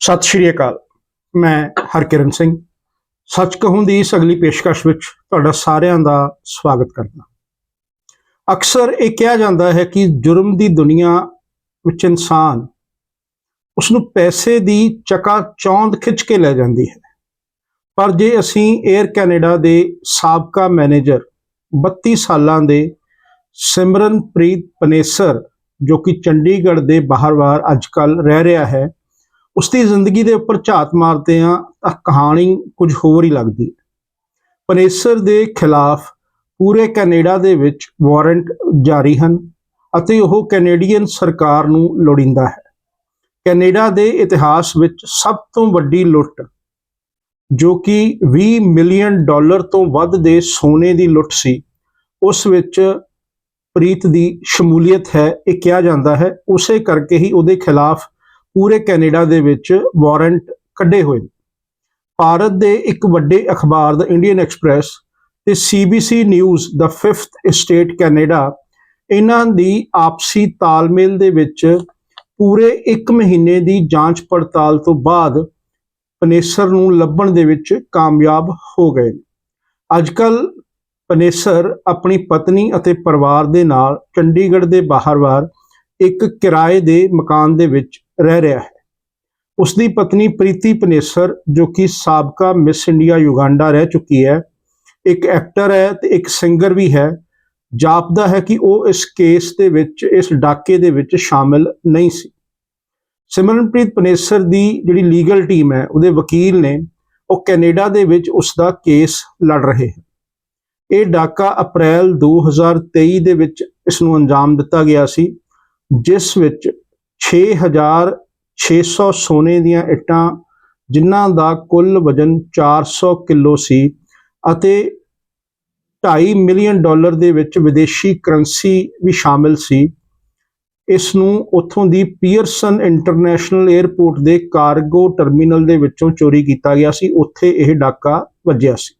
ਸਤਿ ਸ਼੍ਰੀ ਅਕਾਲ, ਮੈਂ ਹਰਕਿਰਨ ਸਿੰਘ। ਸੱਚ ਕਹੂੰ ਦੀ ਇਸ ਅਗਲੀ ਪੇਸ਼ਕਸ਼ ਵਿੱਚ ਤੁਹਾਡਾ ਸਾਰਿਆਂ ਦਾ ਸਵਾਗਤ ਕਰਦਾ ਅਕਸਰ ਇਹ ਕਿਹਾ ਜਾਂਦਾ ਹੈ ਕਿ ਜੁਰਮ ਦੀ ਦੁਨੀਆ ਵਿੱਚ ਇਨਸਾਨ ਉਸ ਨੂੰ ਪੈਸੇ ਦੀ ਚਕਾ ਚੌਂਦ ਖਿੱਚ ਕੇ ਲੈ ਜਾਂਦੀ ਹੈ। ਪਰ ਜੇ ਅਸੀਂ 에ਅਰ ਕੈਨੇਡਾ ਦੇ ਸਾਬਕਾ ਮੈਨੇਜਰ 32 ਸਾਲਾਂ ਦੇ ਸਿਮਰਨਪ੍ਰੀਤ ਪਨੇਸਰ, ਜੋ ਕਿ ਚੰਡੀਗੜ੍ਹ ਦੇ ਬਾਹਰ-ਬਾਹਰ ਅੱਜਕੱਲ ਰਹਿ ਰਿਹਾ ਹੈ ਉਸ ਦੀ ਜ਼ਿੰਦਗੀ ਦੇ ਉੱਪਰ ਝਾਤ ਮਾਰਦੇ ਆ ਤਾਂ ਕਹਾਣੀ ਕੁਝ ਹੋਰ ਹੀ ਲੱਗਦੀ ਹੈ। ਪਨੇਸਰ ਦੇ ਖਿਲਾਫ ਪੂਰੇ ਕੈਨੇਡਾ ਦੇ ਵਿੱਚ ਵਾਰੰਟ ਜਾਰੀ ਹਨ ਅਤੇ ਉਹ ਕੈਨੇਡੀਅਨ ਸਰਕਾਰ ਨੂੰ ਲੋੜਿੰਦਾ ਹੈ। ਕੈਨੇਡਾ ਦੇ ਇਤਿਹਾਸ ਵਿੱਚ ਸਭ ਤੋਂ ਵੱਡੀ ਲੁੱਟ, ਜੋ ਕਿ 20 ਮਿਲੀਅਨ ਡਾਲਰ ਤੋਂ ਵੱਧ ਦੇ ਸੋਨੇ ਦੀ ਲੁੱਟ ਸੀ, ਉਸ ਵਿੱਚ ਪ੍ਰੀਤ ਦੀ ਸ਼ਮੂਲੀਅਤ ਹੈ, ਇਹ ਕਿਹਾ ਜਾਂਦਾ ਹੈ। ਉਸੇ ਕਰਕੇ ਹੀ ਉਹਦੇ ਖਿਲਾਫ ਪੂਰੇ ਕੈਨੇਡਾ ਦੇ ਵਿੱਚ ਵਾਰੰਟ ਕੱਢੇ ਹੋਏ ਨੇ। ਭਾਰਤ ਦੇ ਇੱਕ ਵੱਡੇ ਅਖਬਾਰ ਦਾ ਇੰਡੀਅਨ ਐਕਸਪ੍ਰੈਸ ਤੇ ਸੀਬੀਸੀ ਨਿਊਜ਼ ਦਾ 5th ਸਟੇਟ ਕੈਨੇਡਾ ਇਹਨਾਂ ਦੀ ਆਪਸੀ ਤਾਲਮੇਲ ਦੇ ਵਿੱਚ ਪੂਰੇ 1 ਮਹੀਨੇ ਦੀ ਜਾਂਚ ਪੜਤਾਲ ਤੋਂ ਬਾਅਦ ਪਨੇਸਰ ਨੂੰ ਲੱਭਣ ਦੇ ਵਿੱਚ ਕਾਮਯਾਬ ਹੋ ਗਏ ਅੱਜਕੱਲ ਪਨੇਸਰ ਆਪਣੀ ਪਤਨੀ ਅਤੇ ਪਰਿਵਾਰ ਦੇ ਨਾਲ ਚੰਡੀਗੜ੍ਹ ਦੇ ਬਾਹਰ-ਬਾਹਰ ਇੱਕ ਕਿਰਾਏ ਦੇ ਮਕਾਨ ਦੇ ਵਿੱਚ ਰਹਿ ਰਿਹਾ ਹੈ। ਉਸ ਦੀ ਪਤਨੀ ਪ੍ਰੀਤੀ ਪਨੇਸਰ, ਜੋ ਕਿ ਸਾਬਕਾ ਮਿਸ ਇੰਡੀਆ ਯੁਗਾਂਡਾ ਰਹਿ ਚੁੱਕੀ ਹੈ, ਇੱਕ ਐਕਟਰ ਹੈ ਤੇ ਇੱਕ ਸਿੰਗਰ ਵੀ ਹੈ। ਜਾਪਦਾ ਹੈ ਕਿ ਉਹ ਇਸ ਕੇਸ ਦੇ ਵਿੱਚ, ਇਸ ਡਾਕੇ ਦੇ ਵਿੱਚ ਸ਼ਾਮਿਲ ਨਹੀਂ ਸੀ। ਸਿਮਰਨਪ੍ਰੀਤ ਪਨੇਸਰ ਦੀ ਜਿਹੜੀ ਲੀਗਲ ਟੀਮ ਹੈ, ਉਹਦੇ ਵਕੀਲ ਨੇ, ਉਹ ਕੈਨੇਡਾ ਦੇ ਵਿੱਚ ਉਸ ਦਾ ਕੇਸ ਲੜ ਰਹੇ ਹਨ। ਇਹ ਡਾਕਾ ਅਪ੍ਰੈਲ 2023 ਦੇ ਵਿੱਚ ਇਸ ਨੂੰ ਅੰਜਾਮ ਦਿੱਤਾ ਗਿਆ ਸੀ, ਜਿਸ ਵਿੱਚ 6600 ਸੋਨੇ ਦੀਆਂ ਇੱਟਾਂ, ਜਿਨ੍ਹਾਂ ਦਾ ਕੁੱਲ ਵਜ਼ਨ 400 ਕਿਲੋ ਸੀ ਅਤੇ 2.5 ਮਿਲੀਅਨ ਡਾਲਰ ਦੇ ਵਿੱਚ ਵਿਦੇਸ਼ੀ ਕਰੰਸੀ ਵੀ ਸ਼ਾਮਿਲ ਸੀ। ਇਸ ਨੂੰ ਉੱਥੋਂ ਦੀ ਪੀਅਰਸਨ ਇੰਟਰਨੈਸ਼ਨਲ 에ਅਰਪੋਰਟ ਦੇ ਕਾਰਗੋ ਟਰਮੀਨਲ ਦੇ ਵਿੱਚੋਂ ਚੋਰੀ ਕੀਤਾ ਗਿਆ ਸੀ। ਉੱਥੇ ਇਹ ਡਾਕਾ ਵੱਜਿਆ ਸੀ।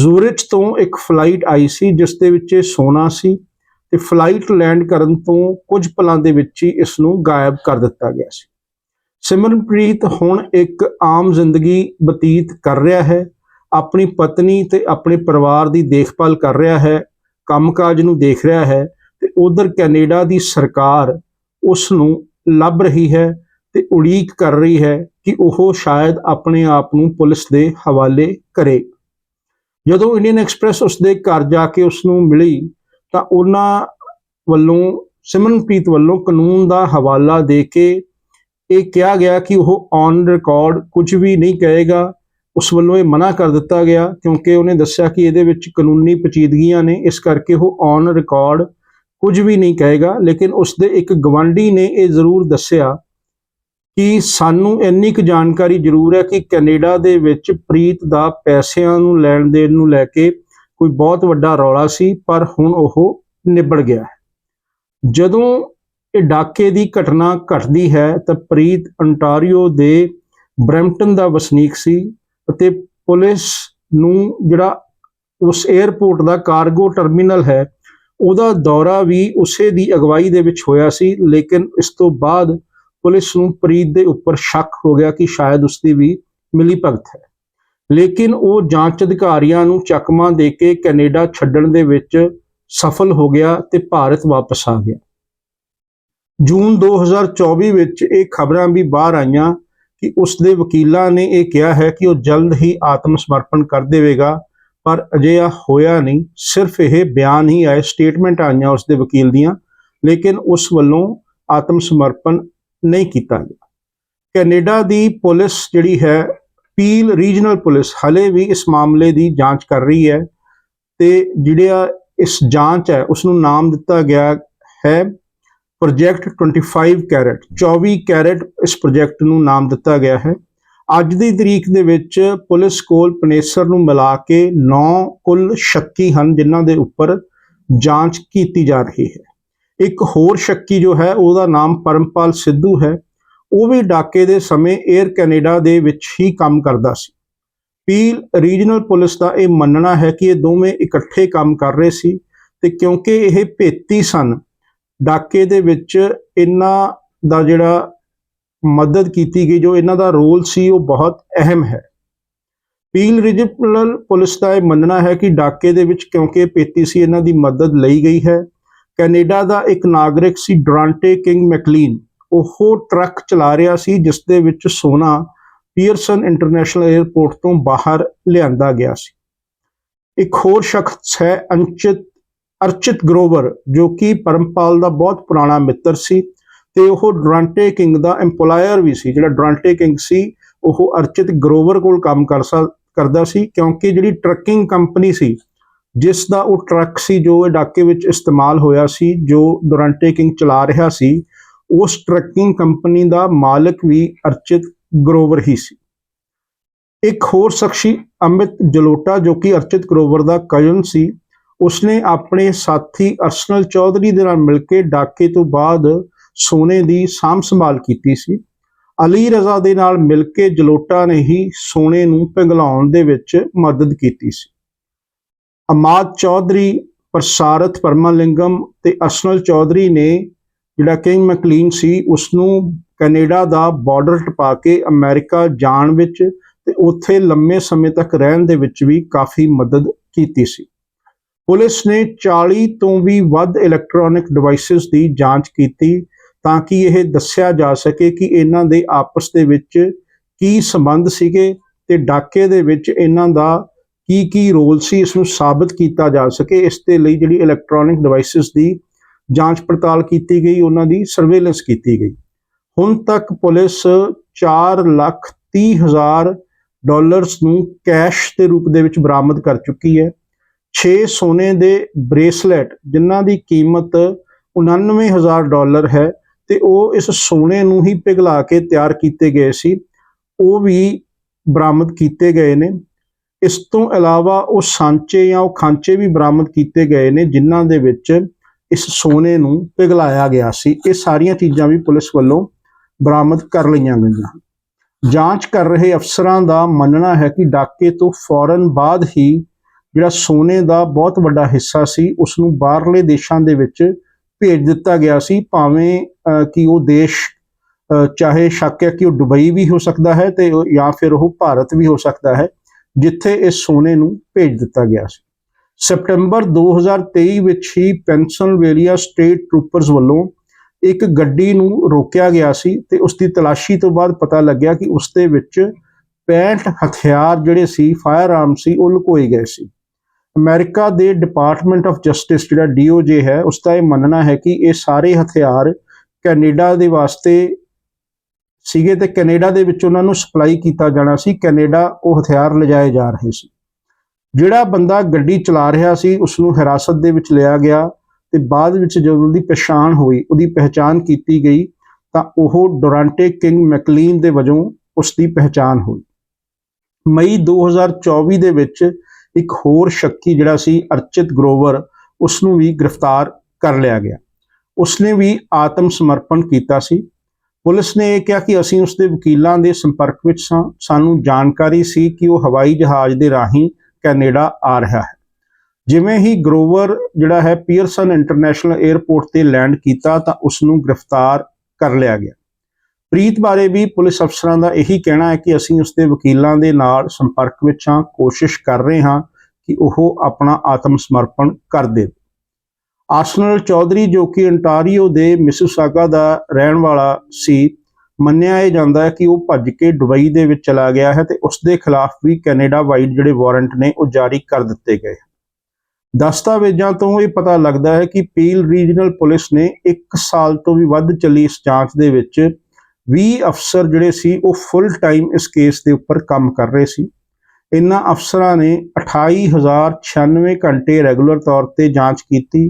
ਜ਼ੂਰਿਚ ਤੋਂ ਇੱਕ ਫਲਾਈਟ ਆਈ ਸੀ, ਜਿਸ ਦੇ ਵਿੱਚ ਇਹ ਸੋਨਾ ਸੀ। ਤੇ ਫਲਾਈਟ ਲੈਂਡ ਕਰਨ ਤੋਂ ਕੁਝ ਪਲਾਂ ਦੇ ਵਿੱਚ ਹੀ ਇਸ ਨੂੰ ਗਾਇਬ ਕਰ ਦਿੱਤਾ ਗਿਆ ਸੀ। ਸਿਮਰਨਪ੍ਰੀਤ ਹੁਣ ਇੱਕ ਆਮ ਜ਼ਿੰਦਗੀ ਬਤੀਤ ਕਰ ਰਿਹਾ ਹੈ, ਆਪਣੀ ਪਤਨੀ ਤੇ ਆਪਣੇ ਪਰਿਵਾਰ ਦੀ ਦੇਖਭਾਲ ਕਰ ਰਿਹਾ ਹੈ, ਕੰਮਕਾਜ ਨੂੰ ਦੇਖ ਰਿਹਾ ਹੈ ਤੇ ਉਧਰ ਕੈਨੇਡਾ ਦੀ ਸਰਕਾਰ ਉਸ ਨੂੰ ਲੱਭ ਰਹੀ ਹੈ ਤੇ ਉਡੀਕ ਕਰ ਰਹੀ ਹੈ ਕਿ ਉਹ ਸ਼ਾਇਦ ਆਪਣੇ ਆਪ ਨੂੰ ਪੁਲਿਸ ਦੇ ਹਵਾਲੇ ਕਰੇ। ਜਦੋਂ ਇੰਡੀਅਨ ਐਕਸਪ੍ਰੈਸ ਉਸ ਦੇ ਘਰ ਜਾ ਕੇ ਉਸ ਨੂੰ ਮਿਲੀ ਤਾਂ ਉਹਨਾਂ ਵੱਲੋਂ ਸਿਮਰਨਪ੍ਰੀਤ ਵੱਲੋਂ ਕਾਨੂੰਨ ਦਾ ਹਵਾਲਾ ਦੇ ਕੇ ਇਹ ਕਿਹਾ ਗਿਆ ਕਿ ਉਹ ਔਨ ਰਿਕਾਰਡ ਕੁਝ ਵੀ ਨਹੀਂ ਕਹੇਗਾ। ਉਸ ਵੱਲੋਂ ਇਹ ਮਨਾ ਕਰ ਦਿੱਤਾ ਗਿਆ ਕਿਉਂਕਿ ਉਹਨੇ ਦੱਸਿਆ ਕਿ ਇਹਦੇ ਵਿੱਚ ਕਾਨੂੰਨੀ ਪਚੀਦਗੀਆਂ ਨੇ, ਇਸ ਕਰਕੇ ਉਹ ਔਨ ਰਿਕਾਰਡ ਕੁਝ ਵੀ ਨਹੀਂ ਕਹੇਗਾ। ਲੇਕਿਨ ਉਸ ਦੇ ਇੱਕ ਗਵਾਂਢੀ ਨੇ ਇਹ ਜ਼ਰੂਰ ਦੱਸਿਆ ਕਿ ਸਾਨੂੰ ਇੰਨੀ ਕੁ ਜਾਣਕਾਰੀ ਜ਼ਰੂਰ ਹੈ ਕਿ ਕੈਨੇਡਾ ਦੇ ਵਿੱਚ ਪ੍ਰੀਤ ਦਾ ਪੈਸਿਆਂ ਨੂੰ ਲੈਣ ਦੇਣ ਨੂੰ ਲੈ ਕੇ ਕੋਈ ਬਹੁਤ ਵੱਡਾ ਰੌਲਾ ਸੀ, ਪਰ ਹੁਣ ਉਹ ਨਿਬੜ ਗਿਆ ਹੈ। ਜਦੋਂ ਇਹ ਡਾਕੇ ਦੀ ਘਟਨਾ ਘਟਦੀ ਹੈ, ਤਾਂ ਪ੍ਰੀਤ ਅੰਟਾਰੀਓ ਦੇ ਬ੍ਰੈਂਪਟਨ ਦਾ ਵਸਨੀਕ ਸੀ ਅਤੇ ਪੁਲਿਸ ਨੂੰ ਜਿਹੜਾ ਉਸ 에ਅਰਪੋਰਟ ਦਾ ਕਾਰਗੋ ਟਰਮੀਨਲ ਹੈ, ਉਹਦਾ ਦੌਰਾ ਵੀ ਉਸੇ ਦੀ ਅਗਵਾਈ ਦੇ ਵਿੱਚ ਹੋਇਆ ਸੀ, ਲੇਕਿਨ ਇਸ ਤੋਂ ਬਾਅਦ ਪੁਲਿਸ ਨੂੰ ਪ੍ਰੀਤ ਦੇ ਉੱਪਰ ਸ਼ੱਕ ਹੋ ਗਿਆ ਕਿ ਸ਼ਾਇਦ ਉਸ ਦੀ ਵੀ ਮਿਲੀ ਭਗਤ ਹੈ। ਲੇਕਿਨ ਉਹ ਜਾਂਚ ਅਧਿਕਾਰੀਆਂ ਨੂੰ ਚੱਕਮਾ ਦੇ ਕੇ ਕੈਨੇਡਾ ਛੱਡਣ ਦੇ ਵਿੱਚ ਸਫਲ ਹੋ ਗਿਆ ਤੇ ਭਾਰਤ ਵਾਪਸ ਆ ਗਿਆ। ਜੂਨ 2024 ਵਿੱਚ ਇਹ ਖਬਰਾਂ ਵੀ ਬਾਹਰ ਆਈਆਂ ਕਿ ਉਸ ਦੇ ਵਕੀਲਾਂ ਨੇ ਇਹ ਕਿਹਾ ਹੈ ਕਿ ਉਹ ਜਲਦ ਹੀ ਆਤਮ ਸਮਰਪਣ ਕਰ ਦੇਵੇਗਾ, ਪਰ ਅਜਿਹਾ ਹੋਇਆ ਨਹੀਂ। ਸਿਰਫ ਇਹ ਬਿਆਨ ਹੀ ਆਏ, ਸਟੇਟਮੈਂਟ ਆਈਆਂ ਉਸ ਦੇ ਵਕੀਲ ਦੀਆਂ, ਲੇਕਿਨ ਉਸ ਵੱਲੋਂ ਆਤਮ ਸਮਰਪਣ ਨਹੀਂ ਕੀਤਾ ਗਿਆ। ਕੈਨੇਡਾ ਦੀ ਪੁਲਿਸ ਜਿਹੜੀ ਹੈ ਪੀਲ ਰੀਜਨਲ ਪੁਲਿਸ ਹਲੇ ਵੀ ਇਸ ਮਾਮਲੇ ਦੀ ਜਾਂਚ ਕਰ ਰਹੀ ਹੈ ਤੇ ਜਿਹੜਾ ਇਸ ਜਾਂਚ ਹੈ ਉਸ ਨੂੰ ਨਾਮ ਦਿੱਤਾ ਗਿਆ ਹੈ ਪ੍ਰੋਜੈਕਟ 25 ਕੈਰਟ। 24 ਕੈਰਟ ਇਸ ਪ੍ਰੋਜੈਕਟ ਨੂੰ ਨਾਮ ਦਿੱਤਾ ਗਿਆ ਹੈ। ਅੱਜ ਦੀ ਤਰੀਕ ਦੇ ਵਿੱਚ ਪੁਲਿਸ ਕੋਲ ਪਨੇਸਰ ਨੂੰ ਮਿਲਾ ਕੇ 9 ਕੁੱਲ ਸ਼ੱਕੀ ਹਨ, ਜਿਨ੍ਹਾਂ ਦੇ ਉੱਪਰ ਜਾਂਚ ਕੀਤੀ ਜਾ ਰਹੀ ਹੈ। ਇੱਕ ਹੋਰ ਸ਼ੱਕੀ ਜੋ ਹੈ, ਉਹਦਾ ਨਾਮ ਪਰਮਪਾਲ ਸਿੱਧੂ ਹੈ। ਉਹ ਵੀ ਡਾਕੇ ਦੇ ਸਮੇਂ 에ਅਰ ਕੈਨੇਡਾ ਦੇ ਵਿੱਚ ਹੀ ਕੰਮ ਕਰਦਾ ਸੀ। ਪੀਲ ਰੀਜਨਲ ਪੁਲਿਸ ਦਾ ਇਹ ਮੰਨਣਾ ਹੈ ਕਿ ਇਹ ਦੋਵੇਂ ਇਕੱਠੇ ਕੰਮ ਕਰ ਰਹੇ ਸੀ ਤੇ ਕਿਉਂਕਿ ਇਹ ਭੇਤੀ ਸਨ, ਡਾਕੇ ਦੇ ਵਿੱਚ ਇਹਨਾਂ ਦਾ ਜਿਹੜਾ ਮਦਦ ਕੀਤੀ ਗਈ, ਜੋ ਇਹਨਾਂ ਦਾ ਰੋਲ ਸੀ, ਉਹ ਬਹੁਤ ਅਹਿਮ ਹੈ। ਪੀਲ ਰੀਜਨਲ ਪੁਲਿਸ ਦਾ ਇਹ ਮੰਨਣਾ ਹੈ ਕਿ ਡਾਕੇ ਦੇ ਵਿੱਚ ਕਿਉਂਕਿ ਪੇਤੀ ਸੀ, ਇਹਨਾਂ ਦੀ ਮਦਦ ਲਈ ਗਈ ਹੈ। ਕੈਨੇਡਾ ਦਾ ਇੱਕ ਨਾਗਰਿਕ ਸੀ ਡਰਾਂਟੇ ਕਿੰਗ ਮੈਕਲੀਨ ਉਹ ਟਰੱਕ ਚਲਾ ਰਿਹਾ ਸੀ ਜਿਸ ਦੇ ਵਿੱਚ ਸੋਨਾ ਪੀਅਰਸਨ ਇੰਟਰਨੈਸ਼ਨਲ 에ਅਰਪੋਰਟ ਤੋਂ ਬਾਹਰ ਲਿਆਂਦਾ ਗਿਆ ਸੀ। ਇੱਕ ਹੋਰ ਸ਼ਖਸ ਹੈ, ਅੰਚਿਤ, ਅਰਚਿਤ ਗਰੋਵਰ, ਜੋ ਕਿ ਪਰਮਪਾਲ ਦਾ ਬਹੁਤ ਪੁਰਾਣਾ ਮਿੱਤਰ ਸੀ ਤੇ ਉਹ ਡਰਾਂਟੇ ਕਿੰਗ ਦਾ EMPLOYER ਵੀ ਸੀ। ਜਿਹੜਾ ਡਰਾਂਟੇ ਕਿੰਗ ਸੀ, ਉਹ ਅਰਚਿਤ ਗਰੋਵਰ ਕੋਲ ਕੰਮ ਕਰ ਸਕ- ਕਰਦਾ ਸੀ, ਕਿਉਂਕਿ ਜਿਹੜੀ ਟਰੱਕਿੰਗ ਕੰਪਨੀ ਸੀ, ਜਿਸ ਦਾ ਉਹ ਟਰੱਕ ਸੀ, ਜੋ ਇਹ ਡਾਕੇ ਵਿੱਚ ਇਸਤੇਮਾਲ ਹੋਇਆ ਸੀ, ਜੋ ਡਰਾਂਟੇ ਕਿੰਗ ਚਲਾ ਰਿਹਾ ਸੀ ਉਸ ਟਰੱਕਿੰਗ ਕੰਪਨੀ ਦਾ ਮਾਲਕ ਵੀ ਅਰਚਿਤ ਗਰੋਵਰ ਹੀ ਸੀ। ਇੱਕ ਹੋਰ ਸ਼ਖਸੀ ਅਮਿਤ ਜਲੋਟਾ ਜੋ ਕਿ ਅਰਚਿਤ ਗਰੋਵਰ ਦਾ ਕਜ਼ਨ ਸੀ, ਉਸਨੇ ਆਪਣੇ ਸਾਥੀ ਅਰਸ਼ਨਲ ਚੌਧਰੀ ਦੇ ਨਾਲ ਮਿਲ ਕੇ ਡਾਕੇ ਤੋਂ ਬਾਅਦ ਸੋਨੇ ਦੀ ਸਾਂਭ ਸੰਭਾਲ ਕੀਤੀ ਸੀ। ਅਲੀ ਰਜ਼ਾ ਦੇ ਨਾਲ ਮਿਲ ਕੇ ਜਲੋਟਾ ਨੇ ਹੀ ਸੋਨੇ ਨੂੰ ਪਿਘਲਾਉਣ ਦੇ ਵਿੱਚ ਮਦਦ ਕੀਤੀ ਸੀ। ਅਮਾਦ ਚੌਧਰੀ ਪ੍ਰਸਾਰਥ ਪਰਮਾਲਿੰਗਮ ਤੇ ਅਰਸ਼ਨਲ ਚੌਧਰੀ ਨੇ ਜਿਹੜਾ ਕਿੰਗ ਮੈਕਲੀਨ ਸੀ ਉਸ ਨੂੰ ਕੈਨੇਡਾ ਦਾ ਬਾਰਡਰ ਟਪਾ ਕੇ ਅਮਰੀਕਾ ਜਾਣ ਵਿੱਚ ਤੇ ਉੱਥੇ ਲੰਮੇ ਸਮੇਂ ਤੱਕ ਰਹਿਣ ਦੇ ਵਿੱਚ ਵੀ ਕਾਫੀ ਮਦਦ ਕੀਤੀ ਸੀ। ਪੁਲਿਸ ਨੇ 40 ਤੋਂ ਵੀ ਵੱਧ ਇਲੈਕਟ੍ਰੋਨਿਕ ਡਿਵਾਈਸਸ ਦੀ ਜਾਂਚ ਕੀਤੀ ਤਾਂ ਕਿ ਇਹ ਦੱਸਿਆ ਜਾ ਸਕੇ ਕਿ ਇਹਨਾਂ ਦੇ ਆਪਸ ਦੇ ਵਿੱਚ ਕੀ ਸੰਬੰਧ ਸੀਗੇ ਤੇ ਡਾਕੇ ਦੇ ਵਿੱਚ ਇਹਨਾਂ ਦਾ ਕੀ ਕੀ ਰੋਲ ਸੀ, ਇਸ ਨੂੰ ਸਾਬਤ ਕੀਤਾ ਜਾ ਸਕੇ। ਇਸ ਦੇ ਲਈ ਜਿਹੜੀ ਇਲੈਕਟ੍ਰੋਨਿਕ ਡਿਵਾਈਸਸ ਦੀ ਜਾਂਚ ਪੜਤਾਲ ਕੀਤੀ ਗਈ, ਉਹਨਾਂ ਦੀ ਸਰਵੇਲੈਂਸ ਕੀਤੀ ਗਈ। ਹੁਣ ਤੱਕ ਪੁਲਿਸ 4 ਲੱਖ 30 ਹਜ਼ਾਰ ਡਾਲਰਸ ਨੂੰ ਕੈਸ਼ ਦੇ ਰੂਪ ਦੇ ਵਿੱਚ ਬਰਾਮਦ ਕਰ ਚੁੱਕੀ ਹੈ। 6 ਸੋਨੇ ਦੇ ਬ੍ਰੇਸਲੇਟ, ਜਿਨ੍ਹਾਂ ਦੀ ਕੀਮਤ 99000 ਡਾਲਰ ਹੈ ਤੇ ਉਹ ਇਸ ਸੋਨੇ ਨੂੰ ਹੀ ਪਿਘਲਾ ਕੇ ਤਿਆਰ ਕੀਤੇ ਗਏ ਸੀ। ਉਹ ਵੀ ਬਰਾਮਦ ਕੀਤੇ ਗਏ ਨੇ। ਇਸ ਤੋਂ ਇਲਾਵਾ ਉਹ ਸਾਂਚੇ ਜਾਂ ਉਹ ਖਾਂਚੇ ਵੀ ਬਰਾਮਦ ਕੀਤੇ ਗਏ ਨੇ, ਜਿਨ੍ਹਾਂ ਦੇ ਵਿੱਚ ਇਸ ਸੋਨੇ ਨੂੰ ਪਿਘਲਾਇਆ ਗਿਆ ਸੀ। ਇਹ ਸਾਰੀਆਂ ਚੀਜ਼ਾਂ ਵੀ ਪੁਲਿਸ ਵੱਲੋਂ ਬਰਾਮਦ ਕਰ ਲਈਆਂ ਗਈਆਂ। ਜਾਂਚ ਕਰ ਰਹੇ ਅਫਸਰਾਂ ਦਾ ਮੰਨਣਾ ਹੈ ਕਿ ਡਾਕੇ ਤੋਂ ਫੌਰਨ ਬਾਅਦ ਹੀ ਜਿਹੜਾ ਸੋਨੇ ਦਾ ਬਹੁਤ ਵੱਡਾ ਹਿੱਸਾ ਸੀ ਉਸ ਨੂੰ ਬਾਹਰਲੇ ਦੇਸ਼ਾਂ ਦੇ ਵਿੱਚ ਭੇਜ ਦਿੱਤਾ ਗਿਆ ਸੀ। ਭਾਵੇਂ ਕਿ ਉਹ ਦੇਸ਼ ਚਾਹੇ ਸ਼ੱਕ ਹੈ ਕਿ ਉਹ ਦੁਬਈ ਵੀ ਹੋ ਸਕਦਾ ਹੈ ਤੇ ਜਾਂ ਫਿਰ ਉਹ ਭਾਰਤ ਵੀ ਹੋ ਸਕਦਾ ਹੈ, ਜਿੱਥੇ ਇਸ ਸੋਨੇ ਨੂੰ ਭੇਜ ਦਿੱਤਾ ਗਿਆ ਸੀ। ਸਪਟੈਂਬਰ 2023 ਵਿੱਚ ਹੀ ਪੈਨਸਲਵੇਲੀਆ ਸਟੇਟ ਟਰੂਪਰਸ ਵੱਲੋਂ ਇੱਕ ਗੱਡੀ ਨੂੰ ਰੋਕਿਆ ਗਿਆ ਸੀ ਤੇ ਉਸ ਦੀ ਤਲਾਸ਼ੀ ਤੋਂ ਬਾਅਦ ਪਤਾ ਲੱਗਿਆ ਕਿ ਉਸ ਦੇ ਵਿੱਚ 65 ਹਥਿਆਰ ਜਿਹੜੇ ਸੀ, ਫਾਇਰ ਆਰਮ ਸੀ, ਉਹ ਲੁਕੋਏ ਗਏ ਸੀ। ਅਮਰੀਕਾ ਦੇ ਡਿਪਾਰਟਮੈਂਟ ਆਫ ਜਸਟਿਸ ਜਿਹੜਾ ਡੀਓਜੇ ਹੈ ਉਸ ਦਾ ਇਹ ਮੰਨਣਾ ਹੈ ਕਿ ਇਹ ਸਾਰੇ ਹਥਿਆਰ ਕੈਨੇਡਾ ਦੇ ਵਾਸਤੇ ਸੀਗੇ ਤੇ ਕੈਨੇਡਾ ਦੇ ਵਿੱਚ ਉਹਨਾਂ ਨੂੰ ਸਪਲਾਈ ਕੀਤਾ ਜਾਣਾ ਸੀ। ਕੈਨੇਡਾ ਉਹ ਹਥਿਆਰ ਲਿਜਾਏ ਜਾ ਰਹੇ ਸੀ। ਜਿਹੜਾ ਬੰਦਾ ਗੱਡੀ ਚਲਾ ਰਿਹਾ ਸੀ ਉਸ ਨੂੰ ਹਿਰਾਸਤ ਦੇ ਵਿੱਚ ਲਿਆ ਗਿਆ ਤੇ ਬਾਅਦ ਵਿੱਚ ਜਦੋਂ ਉਹਦੀ ਪਛਾਣ ਹੋਈ, ਉਹਦੀ ਪਹਿਚਾਣ ਕੀਤੀ ਗਈ, ਤਾਂ ਉਹ ਡੋਰਾਂਟੇ ਕਿੰਗ ਮੈਕਲੀਨ ਦੇ ਵਜੋਂ ਉਸ ਦੀ ਪਹਿਚਾਣ ਹੋਈ। ਮਈ 2024 ਦੇ ਵਿੱਚ ਇੱਕ ਹੋਰ ਸ਼ੱਕੀ ਜਿਹੜਾ ਸੀ, ਅਰਚਿਤ ਗਰੋਵਰ ਉਸ ਨੂੰ ਵੀ ਗ੍ਰਿਫਤਾਰ ਕਰ ਲਿਆ ਗਿਆ। ਉਸਨੇ ਵੀ ਆਤਮ ਸਮਰਪਣ ਕੀਤਾ ਸੀ। ਪੁਲਿਸ ਨੇ ਇਹ ਕਿਹਾ ਕਿ ਅਸੀਂ ਉਸ ਦੇ ਵਕੀਲਾਂ ਦੇ ਸੰਪਰਕ ਵਿੱਚ ਸਾਂ, ਸਾਨੂੰ ਜਾਣਕਾਰੀ ਸੀ ਕਿ ਉਹ ਹਵਾਈ ਜਹਾਜ਼ ਦੇ ਰਾਹੀਂ ਕੈਨੇਡਾ ਆ ਰਿਹਾ ਹੈ। ਜਿਵੇਂ ਹੀ ਗਰੋਵਰ ਜਿਹੜਾ ਹੈ ਪੀਅਰਸਨ ਇੰਟਰਨੈਸ਼ਨਲ 에ਅਰਪੋਰਟ ਤੇ ਲੈਂਡ ਕੀਤਾ ਤਾਂ ਉਸ ਨੂੰ ਗ੍ਰਿਫਤਾਰ ਕਰ ਲਿਆ ਗਿਆ। ਪ੍ਰੀਤ ਬਾਰੇ ਵੀ ਪੁਲਿਸ ਅਫਸਰਾਂ ਦਾ ਇਹੀ ਕਹਿਣਾ ਹੈ ਕਿ ਅਸੀਂ ਉਸ ਦੇ ਵਕੀਲਾਂ ਦੇ ਨਾਲ ਸੰਪਰਕ ਵਿੱਚ ਹਾਂ, ਕੋਸ਼ਿਸ਼ ਕਰ ਰਹੇ ਹਾਂ ਕਿ ਉਹ ਆਪਣਾ ਆਤਮ ਸਮਰਪਣ ਕਰ ਦੇਵੇ। ਆਰਸਨਲ ਚੌਧਰੀ ਜੋ ਕਿ ਅੰਟਾਰੀਓ ਦੇ ਮਿਸਿਸਾਗਾ ਦਾ ਰਹਿਣ ਵਾਲਾ ਸੀ ਮੰਨਿਆ ਇਹ ਜਾਂਦਾ ਹੈ ਕਿ ਉਹ ਭੱਜ ਕੇ ਦੁਬਈ ਦੇ ਵਿੱਚ ਚਲਾ ਗਿਆ ਹੈ ਤੇ ਉਸ ਦੇ ਖਿਲਾਫ ਵੀ ਕੈਨੇਡਾ ਵਾਈਡ ਜਿਹੜੇ ਵਾਰੰਟ ਨੇ ਉਹ ਜਾਰੀ ਕਰ ਦਿੱਤੇ ਗਏ। ਦਸਤਾਵੇਜ਼ਾਂ ਤੋਂ ਇਹ ਪਤਾ ਲੱਗਦਾ ਹੈ ਕਿ ਪੀਲ ਰੀਜਨਲ ਪੁਲਿਸ ਨੇ 1 ਸਾਲ ਤੋਂ ਵੀ ਵੱਧ ਚੱਲੀ ਇਸ ਜਾਂਚ ਦੇ ਵਿੱਚ। 20 ਅਫਸਰ ਜਿਹੜੇ ਸੀ, ਉਹ ਫੁੱਲ ਟਾਈਮ ਇਸ ਕੇਸ ਦੇ ਉੱਪਰ ਕੰਮ ਕਰ ਰਹੇ ਸੀ। ਇਨ੍ਹਾਂ ਅਫਸਰਾਂ ਨੇ 28096 ਘੰਟੇ ਰੈਗੂਲਰ ਤੌਰ ਤੇ ਜਾਂਚ ਕੀਤੀ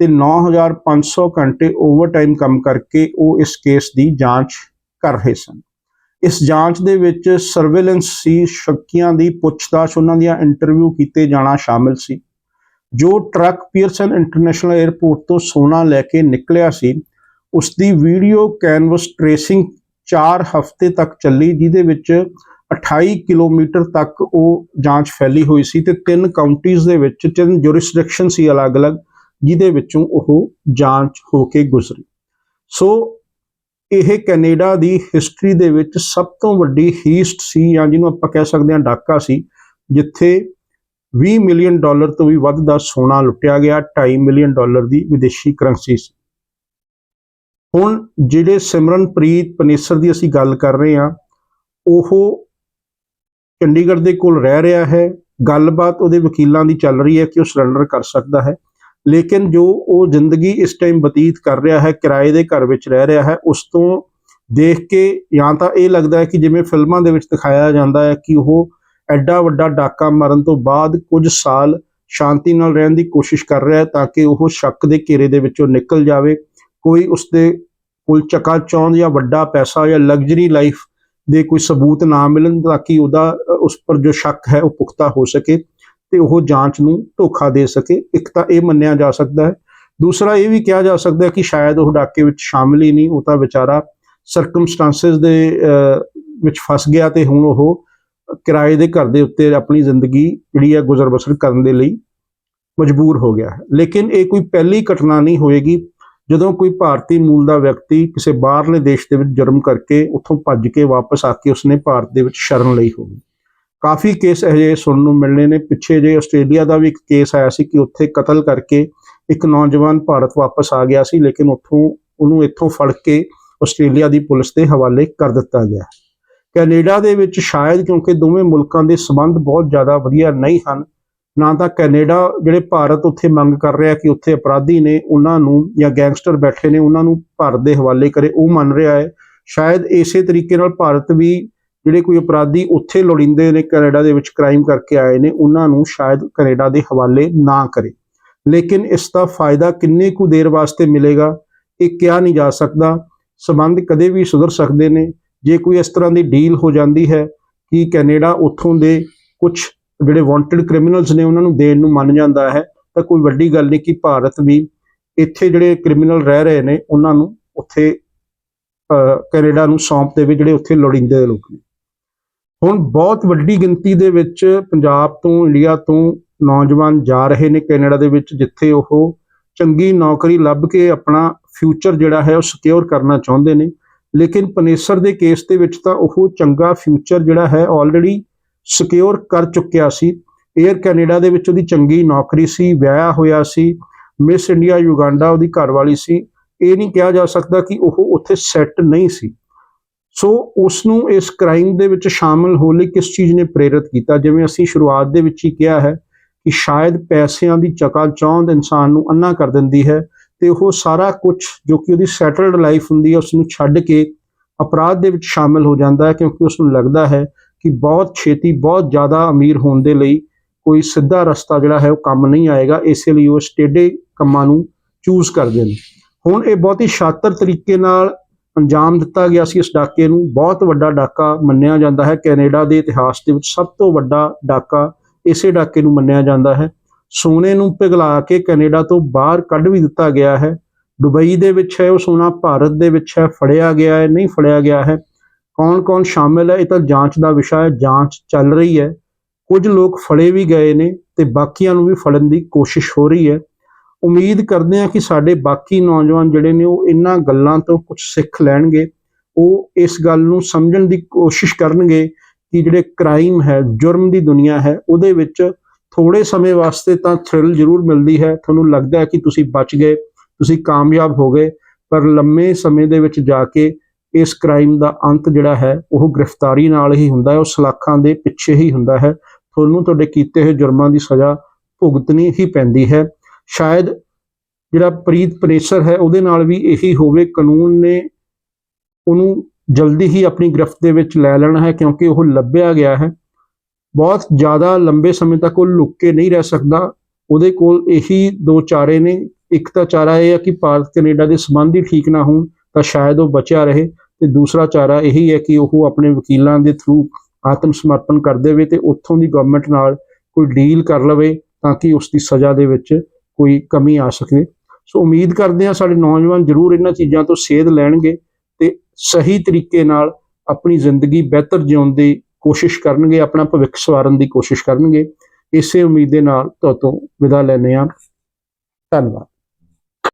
ਤੇ 9500 ਘੰਟੇ ਓਵਰਟਾਈਮ ਕੰਮ ਕਰਕੇ ਉਹ ਇਸ ਕੇਸ ਦੀ ਜਾਂਚ ਕਰ ਰਹੇ ਸਨ। ਇਸ ਜਾਂਚ ਦੇ ਵਿੱਚ ਸਰਵੇਲੈਂਸ ਸੀ, ਸ਼ੱਕੀਆਂ ਦੀ ਪੁੱਛਤਾਛ ਉਹਨਾਂ ਦੀਆਂ ਇੰਟਰਵਿਊ ਕੀਤੇ ਜਾਣਾ ਸ਼ਾਮਿਲ ਸੀ। ਜੋ ਟਰੱਕ ਪੀਅਰਸਨ ਇੰਟਰਨੈਸ਼ਨਲ 에ਅਰਪੋਰਟ ਤੋਂ ਸੋਨਾ ਲੈ ਕੇ ਨਿਕਲਿਆ ਸੀ ਉਸ ਦੀ ਵੀਡੀਓ ਕੈਨਵਸ ਟ੍ਰੇਸਿੰਗ 4 ਹਫ਼ਤੇ ਤੱਕ ਚੱਲੀ, ਜਿਹਦੇ ਵਿੱਚ 28 ਕਿਲੋਮੀਟਰ ਤੱਕ ਉਹ ਜਾਂਚ ਫੈਲੀ ਹੋਈ ਸੀ ਤੇ ਤਿੰਨ ਕਾਉਂਟੀਜ਼ ਦੇ ਵਿੱਚ ਤਿੰਨ ਜੁਰਿਸਡਿਕਸ਼ਨ ਸੀ ਅਲੱਗ-ਅਲੱਗ, ਜਿਹਦੇ ਵਿੱਚੋਂ ਉਹ ਜਾਂਚ ਹੋ ਕੇ ਗੁਜ਼ਰੀ। ਸੋ ਇਹ ਕੈਨੇਡਾ ਦੀ ਹਿਸਟਰੀ ਦੇ ਵਿੱਚ ਸਭ ਤੋਂ ਵੱਡੀ ਹੀਸਟ ਸੀ ਜਾਂ ਜਿਹਨੂੰ ਆਪਾਂ ਕਹਿ ਸਕਦੇ ਹਾਂ ਡਾਕਾ ਸੀ, ਜਿੱਥੇ 20 ਮਿਲੀਅਨ ਡਾਲਰ ਤੋਂ ਵੀ ਵੱਧ ਦਾ ਸੋਨਾ ਲੁੱਟਿਆ ਗਿਆ 2.5 ਮਿਲੀਅਨ ਡਾਲਰ ਦੀ ਵਿਦੇਸ਼ੀ ਕਰੰਸੀ ਸੀ। ਹੁਣ ਜਿਹੜੇ ਸਿਮਰਨਪ੍ਰੀਤ ਪਨੇਸਰ ਦੀ ਅਸੀਂ ਗੱਲ ਕਰ ਰਹੇ ਹਾਂ, ਉਹ ਚੰਡੀਗੜ੍ਹ ਦੇ ਕੋਲ ਰਹਿ ਰਿਹਾ ਹੈ। ਗੱਲਬਾਤ ਉਹਦੇ ਵਕੀਲਾਂ ਦੀ ਚੱਲ ਰਹੀ ਹੈ ਕਿ ਉਹ ਸਰੈਂਡਰ ਕਰ ਸਕਦਾ ਹੈ। ਲੇਕਿਨ ਜੋ ਉਹ ਜ਼ਿੰਦਗੀ ਇਸ ਟਾਈਮ ਬਤੀਤ ਕਰ ਰਿਹਾ ਹੈ, ਕਿਰਾਏ ਦੇ ਘਰ ਵਿੱਚ ਰਹਿ ਰਿਹਾ ਹੈ, ਉਸ ਤੋਂ ਦੇਖ ਕੇ ਜਾਂ ਤਾਂ ਇਹ ਲੱਗਦਾ ਹੈ ਕਿ ਜਿਵੇਂ ਫਿਲਮਾਂ ਦੇ ਵਿੱਚ ਦਿਖਾਇਆ ਜਾਂਦਾ ਹੈ ਕਿ ਉਹ ਐਡਾ ਵੱਡਾ ਡਾਕਾ ਮਾਰਨ ਤੋਂ ਬਾਅਦ ਕੁਝ ਸਾਲ ਸ਼ਾਂਤੀ ਨਾਲ ਰਹਿਣ ਦੀ ਕੋਸ਼ਿਸ਼ ਕਰ ਰਿਹਾ ਹੈ ਤਾਂ ਕਿ ਉਹ ਸ਼ੱਕ ਦੇ ਘੇਰੇ ਦੇ ਵਿੱਚੋਂ ਨਿਕਲ ਜਾਵੇ। ਕੋਈ ਉਸਦੇ ਕੋਲ ਚੱਕਾ ਚੌਂਦ ਜਾਂ ਵੱਡਾ ਪੈਸਾ ਜਾਂ ਲਗਜ਼ਰੀ ਲਾਈਫ ਦੇ ਕੋਈ ਸਬੂਤ ਨਾ ਮਿਲਣ ਤਾਂ ਕਿ ਉਹਦਾ ਉਸ ਪਰ ਜੋ ਸ਼ੱਕ ਹੈ ਉਹ ਪੁਖਤਾ ਹੋ ਸਕੇ। ਤੇ ਉਹ ਜਾਂਚ ਨੂੰ ਧੋਖਾ ਦੇ ਸਕੇ। ਇੱਕ ਤਾਂ ਇਹ ਮੰਨਿਆ ਜਾ ਸਕਦਾ ਹੈ। ਦੂਸਰਾ ਇਹ ਵੀ ਕਿਹਾ ਜਾ ਸਕਦਾ ਹੈ ਕਿ ਸ਼ਾਇਦ ਉਹ ਡਾਕੇ ਵਿੱਚ ਸ਼ਾਮਿਲ ਹੀ ਨਹੀਂ। ਉਹ ਤਾਂ ਵਿਚਾਰਾ ਸਰਕਮਸਟੈਂਸਸ ਦੇ ਅ, ਵਿੱਚ ਫਸ ਗਿਆ ਤੇ ਹੁਣ ਉਹ ਕਿਰਾਏ ਦੇ ਘਰ ਦੇ ਉੱਤੇ ਆਪਣੀ ਜ਼ਿੰਦਗੀ ਜਿਹੜੀ ਹੈ ਗੁਜ਼ਰ ਬਸਰ ਕਰਨ ਦੇ ਲਈ ਮਜਬੂਰ ਹੋ ਗਿਆ ਹੈ। ਲੇਕਿਨ ਇਹ ਕੋਈ ਪਹਿਲੀ ਘਟਨਾ ਨਹੀਂ ਹੋਏਗੀ। ਜਦੋਂ ਕੋਈ ਭਾਰਤੀ ਮੂਲ ਦਾ ਵਿਅਕਤੀ ਕਿਸੇ ਬਾਹਰਲੇ ਦੇਸ਼ ਦੇ ਵਿੱਚ ਜਨਮ ਕਰਕੇ ਉੱਥੋਂ ਭੱਜ ਕੇ ਵਾਪਸ ਆ ਕੇ ਉਸਨੇ ਭਾਰਤ ਦੇ ਵਿੱਚ ਸ਼ਰਨ ਲਈ ਹੋਵੇ। ਕਾਫੀ ਕੇਸ ਅਜਿਹੇ ਸੁਣਨ ਨੂੰ ਮਿਲਣੇ ਨੇ। ਪਿੱਛੇ ਜੇ ਆਸਟ੍ਰੇਲੀਆ ਦਾ ਵੀ ਇੱਕ ਕੇਸ ਆਇਆ ਸੀ ਕਿ ਉੱਥੇ ਕਤਲ ਕਰਕੇ ਇੱਕ ਨੌਜਵਾਨ ਭਾਰਤ ਵਾਪਸ ਆ ਗਿਆ ਸੀ, ਲੇਕਿਨ ਉੱਥੋਂ ਉਹਨੂੰ ਇੱਥੋਂ ਫੜ ਕੇ ਆਸਟ੍ਰੇਲੀਆ ਦੀ ਪੁਲਿਸ ਦੇ ਹਵਾਲੇ ਕਰ ਦਿੱਤਾ ਗਿਆ ਕੈਨੇਡਾ ਦੇ ਵਿੱਚ ਸ਼ਾਇਦ ਕਿਉਂਕਿ ਦੋਵੇਂ ਮੁਲਕਾਂ ਦੇ ਸਬੰਧ ਬਹੁਤ ਜ਼ਿਆਦਾ ਵਧੀਆ ਨਹੀਂ ਹਨ, ਨਾ ਤਾਂ ਕੈਨੇਡਾ ਜਿਹੜੇ ਭਾਰਤ ਉੱਥੇ ਮੰਗ ਕਰ ਰਿਹਾ ਕਿ ਉੱਥੇ ਅਪਰਾਧੀ ਨੇ ਉਹਨਾਂ ਨੂੰ ਜਾਂ ਗੈਂਗਸਟਰ ਬੈਠੇ ਨੇ, ਉਹਨਾਂ ਨੂੰ ਭਾਰਤ ਦੇ ਹਵਾਲੇ ਕਰੇ, ਉਹ ਮੰਨ ਰਿਹਾ ਹੈ। ਸ਼ਾਇਦ ਇਸੇ ਤਰੀਕੇ ਨਾਲ ਭਾਰਤ ਵੀ ਜਿਹੜੇ ਕੋਈ ਅਪਰਾਧੀ ਉੱਥੇ ਲੋੜਿੰਦੇ ਨੇ ਕੈਨੇਡਾ ਦੇ ਵਿੱਚ ਕ੍ਰਾਈਮ ਕਰਕੇ ਆਏ ਨੇ, ਉਹਨਾਂ ਨੂੰ ਸ਼ਾਇਦ ਕੈਨੇਡਾ ਦੇ ਹਵਾਲੇ ਨਾ ਕਰੇ। ਲੇਕਿਨ ਇਸ ਦਾ ਫਾਇਦਾ ਕਿੰਨੇ ਕੁ ਦੇਰ ਵਾਸਤੇ ਮਿਲੇਗਾ, ਇਹ ਕਿਹਾ ਨਹੀਂ ਜਾ ਸਕਦਾ। ਸਬੰਧ ਕਦੇ ਵੀ ਸੁਧਰ ਸਕਦੇ ਨੇ। ਜੇ ਕੋਈ ਇਸ ਤਰ੍ਹਾਂ ਦੀ ਡੀਲ ਹੋ ਜਾਂਦੀ ਹੈ ਕਿ ਕੈਨੇਡਾ ਉੱਥੋਂ ਦੇ ਕੁਝ ਜਿਹੜੇ ਵਾਂਟਡ ਕ੍ਰਿਮੀਨਲਸ ਨੇ, ਉਹਨਾਂ ਨੂੰ ਦੇਣ ਨੂੰ ਮੰਨ ਜਾਂਦਾ ਹੈ, ਤਾਂ ਕੋਈ ਵੱਡੀ ਗੱਲ ਨਹੀਂ ਕਿ ਭਾਰਤ ਵੀ ਇੱਥੇ ਜਿਹੜੇ ਕ੍ਰਿਮੀਨਲ ਰਹਿ ਰਹੇ ਨੇ, ਉਹਨਾਂ ਨੂੰ ਉੱਥੇ ਕੈਨੇਡਾ ਨੂੰ ਸੌਂਪ ਦੇਵੇ ਜਿਹੜੇ ਉੱਥੇ ਲੋੜੀਂਦੇ ਲੋਕ ਨੇ। ਹੁਣ ਬਹੁਤ ਵੱਡੀ ਗਿਣਤੀ ਦੇ ਵਿੱਚ ਪੰਜਾਬ ਤੋਂ, ਇੰਡੀਆ ਤੋਂ ਨੌਜਵਾਨ ਜਾ ਰਹੇ ਨੇ ਕੈਨੇਡਾ ਦੇ ਵਿੱਚ, ਜਿੱਥੇ ਉਹ ਚੰਗੀ ਨੌਕਰੀ ਲੱਭ ਕੇ ਆਪਣਾ ਫਿਊਚਰ ਜਿਹੜਾ ਹੈ ਉਹ ਸਿਕਿਉਰ ਕਰਨਾ ਚਾਹੁੰਦੇ ਨੇ। ਲੇਕਿਨ ਪਨੇਸਰ ਦੇ ਕੇਸ ਦੇ ਵਿੱਚ ਤਾਂ ਉਹ ਚੰਗਾ ਫਿਊਚਰ ਜਿਹੜਾ ਹੈ ਆਲਰੇਡੀ ਸਿਕਿਉਰ ਕਰ ਚੁੱਕਿਆ ਸੀ। 에ਅਰ ਕੈਨੇਡਾ ਦੇ ਵਿੱਚ ਉਹਦੀ ਚੰਗੀ ਨੌਕਰੀ ਸੀ ਵਿਆਹ ਹੋਇਆ ਸੀ ਮਿਸ ਇੰਡੀਆ ਯੁਗਾਂਡਾ ਉਹਦੀ ਘਰਵਾਲੀ ਸੀ। ਇਹ ਨਹੀਂ ਕਿਹਾ ਜਾ ਸਕਦਾ ਕਿ ਉਹ ਉੱਥੇ ਸੈੱਟ ਨਹੀਂ ਸੀ। ਸੋ ਉਸ ਨੂੰ ਇਸ ਕ੍ਰਾਈਮ ਦੇ ਵਿੱਚ ਸ਼ਾਮਲ ਹੋਣ ਲਈ ਕਿਸ ਚੀਜ਼ ਨੇ ਪ੍ਰੇਰਿਤ ਕੀਤਾ? ਜਿਵੇਂ ਅਸੀਂ ਸ਼ੁਰੂਆਤ ਦੇ ਵਿੱਚ ਹੀ ਕਿਹਾ ਹੈ ਕਿ ਸ਼ਾਇਦ ਪੈਸਿਆਂ ਦੀ ਚਕਾ ਚੌਂਦ ਇਨਸਾਨ ਨੂੰ ਅੰਨਾ ਕਰ ਦਿੰਦੀ ਹੈ ਤੇ ਉਹ ਸਾਰਾ ਕੁਝ ਜੋ ਕਿ ਉਹਦੀ ਸੈਟਲਡ ਲਾਈਫ ਹੁੰਦੀ ਹੈ ਉਸ ਨੂੰ ਛੱਡ ਕੇ ਅਪਰਾਧ ਦੇ ਵਿੱਚ ਸ਼ਾਮਲ ਹੋ ਜਾਂਦਾ ਹੈ ਕਿਉਂਕਿ ਉਸ ਨੂੰ ਲੱਗਦਾ ਹੈ ਕਿ ਬਹੁਤ ਛੇਤੀ, ਬਹੁਤ ਜ਼ਿਆਦਾ ਅਮੀਰ ਹੋਣ ਦੇ ਲਈ ਕੋਈ ਸਿੱਧਾ ਰਸਤਾ ਜਿਹੜਾ ਹੈ ਉਹ ਕੰਮ ਨਹੀਂ ਆਏਗਾ। ਇਸੇ ਲਈ ਉਹ ਸਟੇਡੇ ਕੰਮਾਂ ਨੂੰ ਚੂਜ਼ ਕਰਦੇ ਨੇ। ਹੁਣ ਇਹ ਬਹੁਤ ਹੀ ਸ਼ਾਤਰ ਤਰੀਕੇ ਨਾਲ ਅੰਜਾਮ ਦਿੱਤਾ ਗਿਆ ਸੀ ਇਸ ਡਾਕੇ ਨੂੰ। ਬਹੁਤ ਵੱਡਾ ਡਾਕਾ ਮੰਨਿਆ ਜਾਂਦਾ ਹੈ। ਕੈਨੇਡਾ ਦੇ ਇਤਿਹਾਸ ਦੇ ਵਿੱਚ ਸਭ ਤੋਂ ਵੱਡਾ ਡਾਕਾ ਇਸੇ ਡਾਕੇ ਨੂੰ ਮੰਨਿਆ ਜਾਂਦਾ ਹੈ। ਸੋਨੇ ਨੂੰ ਪਿਘਲਾ ਕੇ ਕੈਨੇਡਾ ਤੋਂ ਬਾਹਰ ਕੱਢ ਵੀ ਦਿੱਤਾ ਗਿਆ ਹੈ। ਦੁਬਈ ਦੇ ਵਿੱਚ ਹੈ ਉਹ ਸੋਨਾ, ਭਾਰਤ ਦੇ ਵਿੱਚ ਹੈ, ਫੜਿਆ ਗਿਆ ਹੈ, ਨਹੀਂ ਫੜਿਆ ਗਿਆ ਹੈ। ਕੌਣ-ਕੌਣ ਸ਼ਾਮਿਲ ਹੈ, ਇਹ ਤਾਂ ਜਾਂਚ ਦਾ ਵਿਸ਼ਾ ਹੈ, ਜਾਂਚ ਚੱਲ ਰਹੀ ਹੈ। ਕੁਝ ਲੋਕ ਫੜੇ ਵੀ ਗਏ ਨੇ ਤੇ ਬਾਕੀਆਂ ਨੂੰ ਵੀ ਫੜਨ ਦੀ ਕੋਸ਼ਿਸ਼ ਹੋ ਰਹੀ ਹੈ। ਉਮੀਦ ਕਰਦੇ ਹਾਂ ਕਿ ਸਾਡੇ ਬਾਕੀ ਨੌਜਵਾਨ ਜਿਹੜੇ ਨੇ ਉਹ ਇਹਨਾਂ ਗੱਲਾਂ ਤੋਂ ਕੁਝ ਸਿੱਖ ਲੈਣਗੇ। ਉਹ ਇਸ ਗੱਲ ਨੂੰ ਸਮਝਣ ਦੀ ਕੋਸ਼ਿਸ਼ ਕਰਨਗੇ ਕਿ ਜਿਹੜੇ ਕ੍ਰਾਈਮ ਹੈ, ਜੁਰਮ ਦੀ ਦੁਨੀਆ ਹੈ, ਉਹਦੇ ਵਿੱਚ ਥੋੜੇ ਸਮੇਂ ਵਾਸਤੇ ਤਾਂ ਥ੍ਰਿਲ ਜ਼ਰੂਰ ਮਿਲਦੀ ਹੈ। ਤੁਹਾਨੂੰ ਲੱਗਦਾ ਹੈ ਕਿ ਤੁਸੀਂ ਬਚ ਗਏ, ਤੁਸੀਂ ਕਾਮਯਾਬ ਹੋ ਗਏ, ਪਰ ਲੰਮੇ ਸਮੇਂ ਦੇ ਵਿੱਚ ਜਾ ਕੇ ਇਸ ਕ੍ਰਾਈਮ ਦਾ ਅੰਤ ਜਿਹੜਾ ਹੈ, ਉਹ ਗ੍ਰਿਫਤਾਰੀ ਨਾਲ ਹੀ ਹੁੰਦਾ ਹੈ, ਉਹ ਸਲਾਖਾਂ ਦੇ ਪਿੱਛੇ ਹੀ ਹੁੰਦਾ ਹੈ। ਤੁਹਾਨੂੰ ਤੁਹਾਡੇ ਕੀਤੇ ਹੋਏ ਜੁਰਮਾਂ ਦੀ ਸਜ਼ਾ ਭੁਗਤਣੀ ਹੀ ਪੈਂਦੀ ਹੈ। ਸ਼ਾਇਦ ਜਿਹੜਾ ਪ੍ਰੀਤ ਪਨੇਸਰ ਹੈ, ਉਹਦੇ ਨਾਲ ਵੀ ਇਹੀ ਹੋਵੇ, ਕਾਨੂੰਨ ਨੇ ਉਹਨੂੰ ਜਲਦੀ ਹੀ ਆਪਣੀ ਗ੍ਰਿਫਤ ਦੇ ਵਿੱਚ ਲੈ ਲੈਣਾ ਹੈ, ਕਿਉਂਕਿ ਉਹ ਲੱਭਿਆ ਗਿਆ ਹੈ। ਬਹੁਤ ਜ਼ਿਆਦਾ ਲੰਬੇ ਸਮੇਂ ਤੱਕ ਉਹ ਲੁੱਕ ਕੇ ਨਹੀਂ ਰਹਿ ਸਕਦਾ। ਉਹਦੇ ਕੋਲ ਇਹੀ ਦੋ ਚਾਰੇ ਨੇ, ਇੱਕ ਤਾਂ ਚਾਰਾ ਇਹ ਹੈ ਕਿ ਭਾਰਤ ਕੈਨੇਡਾ ਦੇ ਸੰਬੰਧ ਹੀ ਠੀਕ ਨਾ ਹੋਣ, ਤਾਂ ਸ਼ਾਇਦ ਉਹ ਬਚਿਆ ਰਹੇ। ਤੇ ਦੂਸਰਾ ਚਾਰਾ ਇਹੀ ਹੈ ਕਿ ਉਹ ਆਪਣੇ ਵਕੀਲਾਂ ਦੇ ਥਰੂ ਆਤਮ ਸਮਰਪਣ ਕਰ ਦੇਵੇ ਤੇ ਉੱਥੋਂ ਦੀ ਗਵਰਨਮੈਂਟ ਨਾਲ ਕੋਈ ਡੀਲ ਕਰ ਲਵੇ, ਤਾਂ ਕਿ ਉਸ ਦੀ ਸਜ਼ਾ ਦੇ ਵਿੱਚ ਕੋਈ ਕਮੀ ਆ ਸਕੇ। ਸੋ ਉਮੀਦ ਕਰਦੇ ਹਾਂ ਸਾਡੇ ਨੌਜਵਾਨ ਜ਼ਰੂਰ ਇਹਨਾਂ ਚੀਜ਼ਾਂ ਤੋਂ ਸੇਧ ਲੈਣਗੇ ਤੇ ਸਹੀ ਤਰੀਕੇ ਨਾਲ ਆਪਣੀ ਜ਼ਿੰਦਗੀ ਬਿਹਤਰ ਜਿਉਣ ਦੀ ਕੋਸ਼ਿਸ਼ ਕਰਨਗੇ, ਆਪਣਾ ਭਵਿੱਖ ਸਵਾਰਨ ਦੀ ਕੋਸ਼ਿਸ਼ ਕਰਨਗੇ। ਇਸੇ ਉਮੀਦ ਦੇ ਨਾਲ ਤੁਹਾਤੋਂ ਵਿਦਾ ਲੈਂਦੇ ਹਾਂ। ਧੰਨਵਾਦ।